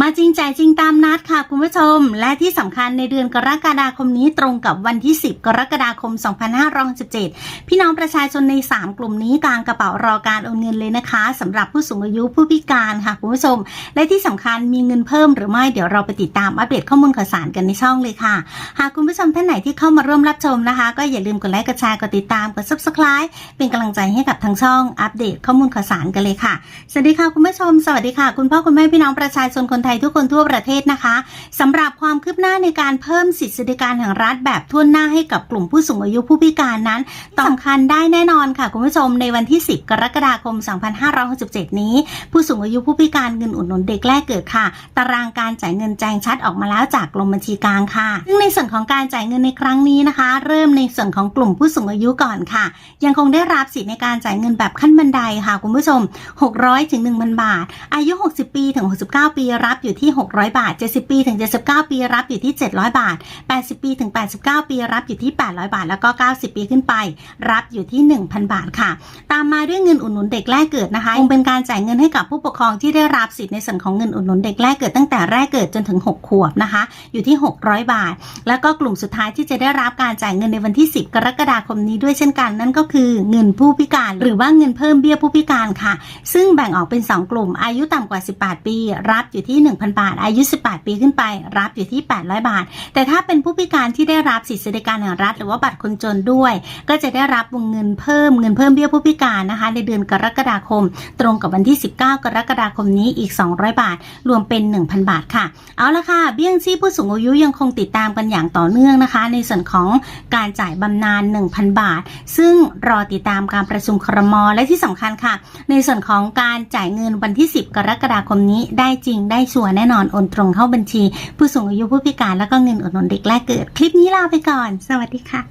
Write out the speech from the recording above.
มาจริงใจจริงตามนัดค่ะคุณผู้ชม และที่สำคัญในเดือนกรกฎาคมนี้ตรงกับวันที่ 10 กรกฎาคม 2567 พี่น้องประชาชนใน 3 กลุ่มนี้กางกระเป๋ารอการโอนเงินเลยนะคะสำหรับผู้สูงอายุผู้พิการค่ะคุณผู้ชม และที่สำคัญมีเงินเพิ่มหรือไม่เดี๋ยวเราไปติดตามอัปเดตข้อมูลข่าวสารกันในช่องเลยค่ะ หากคุณผู้ชมท่านไหนที่เข้ามาร่วมรับชมนะคะ ก็อย่าลืมกดไลค์กดแชร์กดติดตามกด subscribe เป็นกำลังใจให้กับทางช่องอัปเดตข้อมูลข่าวสารกันเลยค่ะสวัสดีค่ะคุณผู้ชม สวัสดีค่ะ คุณพ่อคุณแม่พี่น้องประชาชนคนไทยทุกคนทั่วประเทศนะคะสำหรับความคืบหน้าในการเพิ่มสิทธิสวัสดิการแห่งรัฐแบบทั่วหน้าให้กับกลุ่มผู้สูงอายุผู้พิการนั้นสำคัญได้แน่นอนค่ะ คุณผู้ชมในวันที่ 10 กรกฎาคม 2567 นี้ ผู้สูงอายุผู้พิการเงินอุดหนุนเด็กแรกเกิดค่ะ ตารางการจ่ายเงินแจ้งชัดออกมาแล้วจากกรมบัญชีกลางค่ะซึ่งในส่วนของการจ่ายเงินในครั้งนี้นะคะ เริ่มในส่วนของกลุ่มผู้สูงอายุก่อนค่ะ ยังคงได้รับสิทธิในการจ่ายเงินแบบขั้นบันไดค่ะคุณผู้ชม 600ถึง1,000 บาท อายุ 60 ปีถึง 69 ปีรับอยู่ที่ 600 บาท 70 ปีถึง 79 ปีรับอยู่ที่ 700 บาท 80 ปีถึง 89 ปีรับอยู่ที่ 800 บาท แล้วก็ 90 ปีขึ้นไป รับอยู่ที่ 1,000 บาทค่ะ ตามมาด้วยเงินอุดหนุนเด็กแรกเกิดนะคะคงเป็นการจ่ายเงินให้กับผู้ปกครองที่ได้รับสิทธิ์ในส่วนของเงินอุดหนุนเด็กแรกเกิดตั้งแต่แรกเกิดจนถึง 6 ขวบนะคะ อยู่ที่ 600 บาท แล้วก็กลุ่มสุดท้ายที่จะได้รับการจ่ายเงินในวันที่ 10 กรกฎาคมนี้ด้วยเช่นกัน นั่นก็คือเงินผู้พิการ หรือว่าเงินเพิ่มเบี้ยผู้พิการค่ะ ซึ่งแบ่งออกเป็น 2 กลุ่มอายุต่ำกว่า 18 ปี รับอยู่ที่1,000 บาท อายุ 18 ปีขึ้นไป รับอยู่ที่ 800 บาท แต่ถ้าเป็นผู้พิการที่ได้รับสิทธิสวัสดิการแห่งรัฐ หรือว่าบัตรคนจนด้วย ก็จะได้รับวงเงินเพิ่มเงินเพิ่มเบี้ยผู้พิการนะคะ ในเดือนกรกฎาคม ตรงกับวันที่ 19 กรกฎาคมนี้อีก 200 บาท รวมเป็น 1,000 บาทค่ะ เอาละค่ะ เบี้ยงชีพผู้สูงอายุยังคงติดตามกันอย่างต่อเนื่องนะคะ ในส่วนของการจ่ายบำนาญ 1,000 บาท ซึ่งรอติดตามการประชุมครมและที่สำคัญค่ะ ในส่วนของการจ่ายเงินวันที่ 10 กรกฎาคมนี้ได้จริงได้ชัวร์แน่นอนโอนตรงเข้าบัญชี ผู้สูงอายุผู้พิการแล้วก็เงินอุดหนุนเด็กแรกเกิด คลิปนี้ลาไปก่อน สวัสดีค่ะ